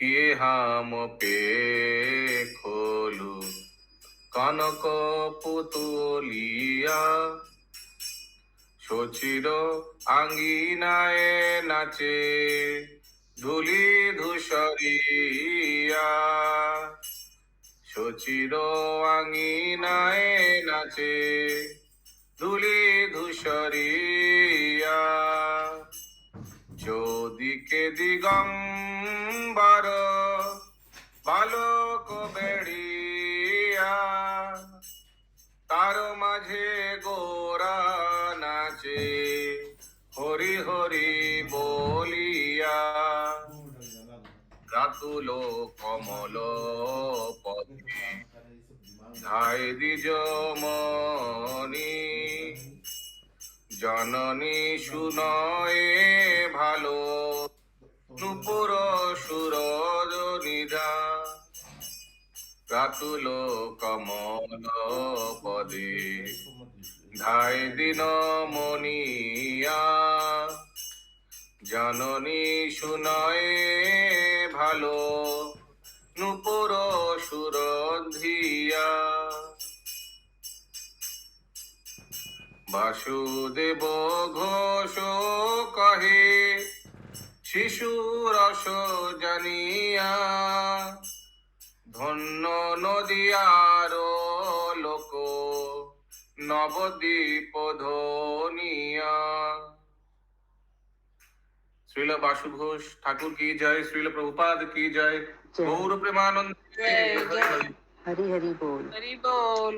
কিয়ে হাম পে খোলু? কনক পুতুলিয়া। শচির আঙ্গিনায় নাচে ধুলি ধূসরিয়া। শচির আঙ্গিনায় নাচে ধুলি ধূসরিয়া। চৌদিকে দিগম্বর বালক বেড়িয়া, তার মাঝে গোরা নাচে, হরি হরি বলিয়া। রাতুল কমল পথে ধাই দ্বিজ মনি জননী শুনয়ে ভালো, নুপুর সুরজ নিধা রাতুল কমল পদে, ধাই দিন মনিয়া। জননী শুনয়ে ভালো বাসুদেব ঘোষ কহে শিশু রস জানিয়া ধন্য নদিয়ার লোক নবদ্বীপ ধনিয়া। শ্রীল বাসু ঘোষ ঠাকুর কি জয় শ্রীল প্রভুপাদ কি জয়? গৌর প্রেমানন্দ হরি হরি বল। হরি বল।